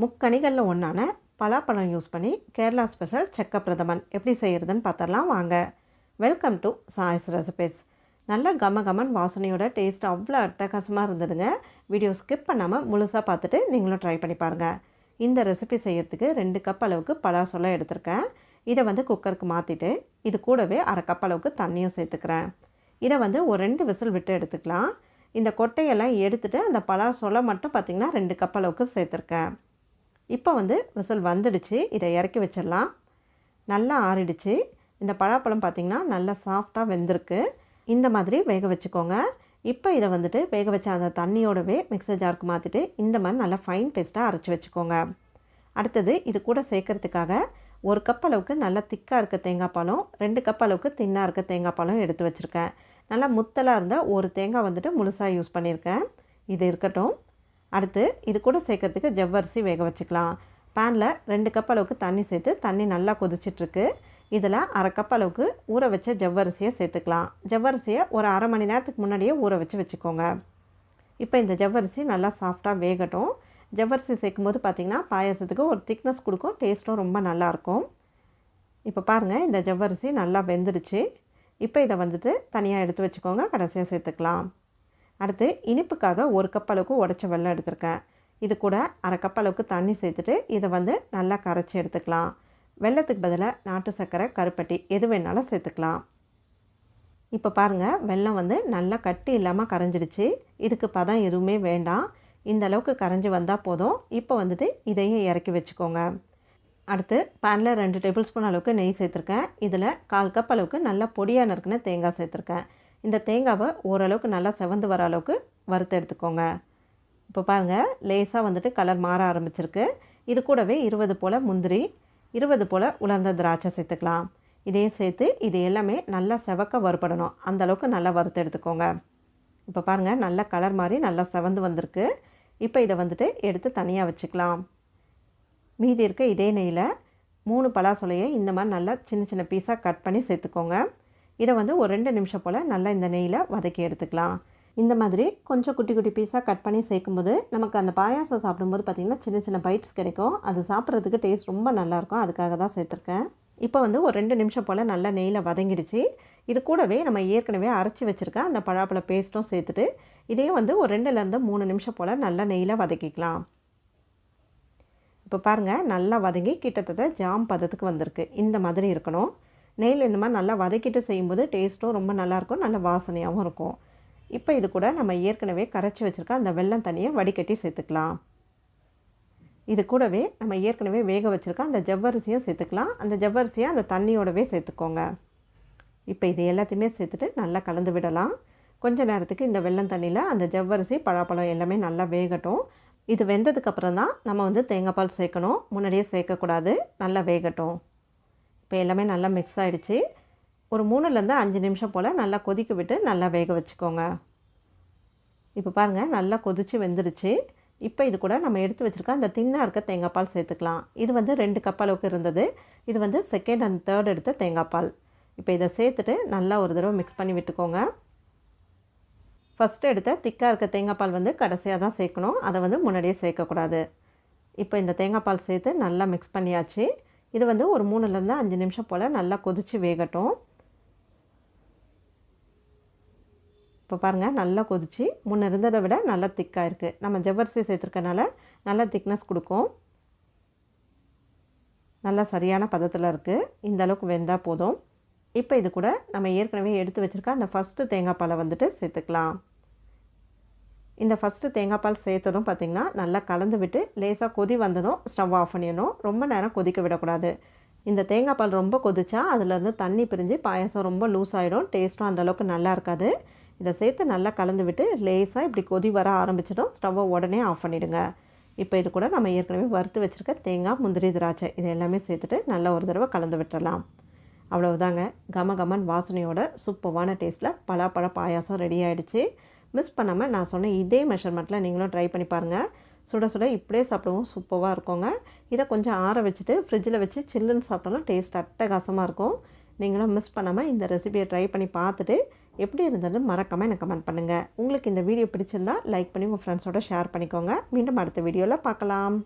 முக்கணிகளில் ஒன்றான பலாப்பழம் யூஸ் பண்ணி கேரளா ஸ்பெஷல் செக்க பிரதமன் எப்படி செய்கிறதுன்னு பார்த்துடலாம் வாங்க. வெல்கம் டு சாய்ஸ் ரெசிபிஸ் நல்ல கம கமன் வாசனையோட டேஸ்ட் அவ்வளோ அட்டகாசமாக இருந்ததுங்க. வீடியோ ஸ்கிப் பண்ணாமல் முழுசாக பார்த்துட்டு நீங்களும் ட்ரை பண்ணி பாருங்கள் இந்த ரெசிபி செய்கிறதுக்கு ரெண்டு கப் அளவுக்கு பலாசொலை எடுத்திருக்கேன். இதை வந்து குக்கருக்கு மாற்றிட்டு இது கூடவே அரை கப் அளவுக்கு தண்ணியும் சேர்த்துக்கிறேன். இதை வந்து ஒரு ரெண்டு விசில் விட்டு எடுத்துக்கலாம். இந்த கொட்டையெல்லாம் எடுத்துகிட்டு அந்த பலாசொலை மட்டும் பார்த்திங்கன்னா ரெண்டு கப் அளவுக்கு சேர்த்துருக்கேன். இப்போ வந்து விசில் வந்துடுச்சு. இதை இறக்கி வச்சிடலாம். நல்லா ஆறிடுச்சு. இந்த பழாப்பழம் பார்த்திங்கன்னா நல்லா சாஃப்டாக வெந்திருக்கு. இந்த மாதிரி வேக வச்சுக்கோங்க. இப்போ இதை வந்துட்டு வேக வச்ச அந்த தண்ணியோடவே மிக்சர் ஜாருக்கு மாற்றிட்டு இந்த மாதிரி நல்லா ஃபைன் பேஸ்ட்டாக அரைச்சி வச்சுக்கோங்க. அடுத்தது இது கூட சேர்க்கறதுக்காக ஒரு கப் அளவுக்கு நல்லா திக்காக இருக்க தேங்காய் பழம் ரெண்டு கப் அளவுக்கு தின்னாக இருக்க தேங்காய் பழம் எடுத்து வச்சுருக்கேன். நல்லா முத்தலாக இருந்தால் ஒரு தேங்காய் வந்துட்டு முழுசாக யூஸ் பண்ணியிருக்கேன் இது இருக்கட்டும். அடுத்து இது கூட சேர்க்கறதுக்கு ஜவ்வரிசி வேக வச்சுக்கலாம். பேனில் ரெண்டு கப் அளவுக்கு தண்ணி சேர்த்து தண்ணி நல்லா கொதிச்சிட்ருக்கு. இதில் அரை கப் அளவுக்கு ஊற வச்ச ஜவ்வரிசியை சேர்த்துக்கலாம். ஜவ்வரிசியை ஒரு அரை மணி நேரத்துக்கு முன்னாடியே ஊற வச்சு வச்சுக்கோங்க. இப்போ இந்த ஜவ்வரிசி நல்லா சாஃப்டாக வேகட்டும். ஜவ்வரிசி சேர்க்கும்போது பார்த்திங்கன்னா பாயசத்துக்கு ஒரு திக்னஸ் கொடுக்கும் டேஸ்ட்டும் ரொம்ப நல்லாயிருக்கும் இப்போ பாருங்கள் இந்த ஜவ்வரிசி நல்லா வெந்துடுச்சு. இப்போ இதை வந்துட்டு தனியாக எடுத்து வச்சுக்கோங்க கடைசியாக சேர்த்துக்கலாம். அடுத்து இனிப்புக்காக ஒரு கப் அளவுக்கு உடச்ச வெள்ளம் எடுத்திருக்கேன். இது கூட அரை கப் அளவுக்கு தண்ணி சேர்த்துட்டு இதை வந்து நல்லா கரைச்சி எடுத்துக்கலாம். வெள்ளத்துக்கு பதிலாக நாட்டு சர்க்கரை கருப்பட்டி எது வேணாலும் சேர்த்துக்கலாம். இப்போ பாருங்கள் வெள்ளம் வந்து நல்லா கட்டி இல்லாமல் கரைஞ்சிடுச்சு. இதுக்கு பதம் எதுவுமே வேண்டாம். இந்த அளவுக்கு கரைஞ்சி வந்தால் போதும். இப்போ வந்துட்டு இதையும் இறக்கி வச்சுக்கோங்க. அடுத்து பேனில் ரெண்டு டேபிள் ஸ்பூன் அளவுக்கு நெய் சேர்த்துருக்கேன். இதில் கால் கப் அளவுக்கு நல்லா பொடியாக நறுக்குன்னு தேங்காய் சேர்த்துருக்கேன். இந்த தேங்காவை ஓரளவுக்கு நல்லா செவந்து வர அளவுக்கு வறுத்து எடுத்துக்கோங்க. இப்போ பாருங்கள் லேசாக வந்துட்டு கலர் மாற ஆரம்பிச்சிருக்கு. இது கூடவே இருபது போல் முந்திரி இருபது போல் உலர்ந்த திராட்சை சேர்த்துக்கலாம். இதையும் சேர்த்து இது எல்லாமே நல்லா செவக்க வறுபடணும். அந்தளவுக்கு நல்லா வறுத்து எடுத்துக்கோங்க. இப்போ பாருங்கள் நல்லா கலர் மாதிரி நல்லா செவந்து வந்திருக்கு. இப்போ இதை வந்துட்டு எடுத்து தனியாக வச்சுக்கலாம். மீதி இருக்க இதே நெய்யில் மூணு பலாசொலையை இந்த மாதிரி நல்லா சின்ன சின்ன பீஸாக கட் பண்ணி சேர்த்துக்கோங்க. இதை வந்து ஒரு ரெண்டு நிமிஷம் போல் நல்லா இந்த நெய்யில் வதக்கி எடுத்துக்கலாம். இந்த மாதிரி கொஞ்சம் குட்டி குட்டி பீஸாக கட் பண்ணி சேர்க்கும்போது நமக்கு அந்த பாயாசம் சாப்பிடும்போது பார்த்திங்கன்னா சின்ன சின்ன பைட்ஸ் கிடைக்கும். அது சாப்பிட்றதுக்கு டேஸ்ட் ரொம்ப நல்லாயிருக்கும் அதுக்காக தான் சேர்த்துருக்கேன். இப்போ வந்து ஒரு ரெண்டு நிமிஷம் போல் நல்லா நெய்யில் வதங்கிடுச்சு. இது கூடவே நம்ம ஏற்கனவே அரைச்சி வச்சுருக்க அந்த பழாப்பழ பேஸ்ட்டும் சேர்த்துட்டு இதையும் வந்து ஒரு ரெண்டுலேருந்து மூணு நிமிஷம் போல் நல்லா நெய்யில் வதக்கிக்கலாம். இப்போ பாருங்கள் நல்லா வதங்கி கிட்டத்தட்ட ஜாம் பதத்துக்கு வந்திருக்கு. இந்த மாதிரி இருக்கணும். நெய்யில் இந்த மாதிரி நல்லா வதக்கிட்டு செய்யும்போது டேஸ்ட்டும் ரொம்ப நல்லாயிருக்கும் நல்ல வாசனையாகவும் இருக்கும். இப்போ இது கூட நம்ம ஏற்கனவே கரைச்சி வச்சுருக்க அந்த வெள்ளம் தண்ணியை வடிகட்டி சேர்த்துக்கலாம். இது கூடவே நம்ம ஏற்கனவே வேக வச்சுருக்க அந்த ஜவ்வரிசியும் சேர்த்துக்கலாம். அந்த ஜவ்வரிசியை அந்த தண்ணியோடவே சேர்த்துக்கோங்க. இப்போ இது எல்லாத்தையுமே சேர்த்துட்டு நல்லா கலந்து விடலாம். கொஞ்ச நேரத்துக்கு இந்த வெள்ளம் தண்ணியில் அந்த ஜவ்வரிசி பழாப்பழம் எல்லாமே நல்லா வேகட்டும். இது வெந்ததுக்கப்புறம் தான் நம்ம வந்து தேங்காய் பால் சேர்க்கணும். முன்னாடியே சேர்க்கக்கூடாது. நல்லா வேகட்டும். இப்போ எல்லாமே நல்லா மிக்ஸ் ஆகிடுச்சு ஒரு மூணுலேருந்து அஞ்சு நிமிஷம் போல் நல்லா கொதிக்க விட்டு நல்லா வேக வச்சுக்கோங்க. இப்போ பாருங்கள் நல்லா கொதித்து வெந்துடுச்சு இப்போ இது கூட நம்ம எடுத்து வச்சுருக்க அந்த தின்னாக இருக்க தேங்காய் பால் சேர்த்துக்கலாம். இது வந்து ரெண்டு கப் அளவுக்கு இருந்தது. இது வந்து செகண்ட் அண்ட் தேர்ட் எடுத்த தேங்காய் பால். இப்போ இதை சேர்த்துட்டு நல்லா ஒரு தடவை மிக்ஸ் பண்ணி விட்டுக்கோங்க. ஃபஸ்ட்டு எடுத்த திக்காக இருக்க தேங்காய் பால் வந்து கடைசியாக தான் சேர்க்கணும். அதை வந்து முன்னாடியே சேர்க்கக்கூடாது. இப்போ இந்த தேங்காய் பால் சேர்த்து நல்லா மிக்ஸ் பண்ணியாச்சு. இது வந்து ஒரு மூணுலேருந்து அஞ்சு நிமிஷம் போல் நல்லா கொதித்து வேகட்டும். இப்போ பாருங்கள் நல்லா கொதித்து முன்ன இருந்ததை விட நல்லா திக்காக இருக்குது நம்ம ஜவ்வரிசி சேர்த்துருக்கனால நல்லா திக்னஸ் கொடுக்கும். நல்லா சரியான பதத்தில் இருக்குது இந்த அளவுக்கு வெந்தால் போதும். இப்போ இது கூட நம்ம ஏற்கனவே எடுத்து வச்சுருக்க அந்த ஃபஸ்ட்டு தேங்காய் பாலை வந்துட்டு சேர்த்துக்கலாம். இந்த ஃபஸ்ட்டு தேங்காய் பால் சேர்த்ததும் பார்த்திங்கன்னா நல்லா கலந்து விட்டு லேசாக கொதி வந்ததும் ஸ்டவ் ஆஃப் பண்ணிடணும். ரொம்ப நேரம் கொதிக்க விடக்கூடாது. இந்த தேங்காய் பால் ரொம்ப கொதிச்சா அதுலேருந்து தண்ணி பிரிஞ்சு பாயாசம் ரொம்ப லூஸ் ஆகிடும் டேஸ்ட்டும் அந்தளவுக்கு நல்லா இருக்காது. இதை சேர்த்து நல்லா கலந்து விட்டு லேசாக இப்படி கொதி வர ஆரம்பிச்சிடும். ஸ்டவ்வை உடனே ஆஃப் பண்ணிவிடுங்க இப்போ இது கூட நம்ம ஏற்கனவே வறுத்து வச்சுருக்க தேங்காய் முந்திரி திராட்சை இது எல்லாமே சேர்த்துட்டு நல்லா ஒரு தடவை கலந்து விட்டுறலாம். அவ்வளவுதாங்க. கம கமன் வாசனையோட சூப்பர்வான டேஸ்ட்டில் பலாப்பழ பாயாசம் ரெடி ஆகிடுச்சு மிஸ் பண்ணாமல் நான் சொன்ன இதே மெஷர்மெண்ட்டில் நீங்களும் ட்ரை பண்ணி பாருங்கள் சுட சுட இப்படியே சாப்பிடவும் சூப்பராக இருக்குங்க. இதை கொஞ்சம் ஆற வச்சுட்டு ஃப்ரிட்ஜில் வச்சு சில்லுன்னு சாப்பிட்டோம்னா டேஸ்ட் அட்டகாசமாக இருக்கும். நீங்களும் மிஸ் பண்ணாமல் இந்த ரெசிபியை ட்ரை பண்ணி பார்த்துட்டு எப்படி இருந்தது மறக்காமல் எனக்கு கமெண்ட் பண்ணுங்கள் உங்களுக்கு இந்த வீடியோ பிடிச்சிருந்தா லைக் பண்ணி உங்கள் ஃப்ரெண்ட்ஸோட ஷேர் பண்ணிக்கோங்க. மீண்டும் அடுத்த வீடியோவில் பார்க்கலாம்.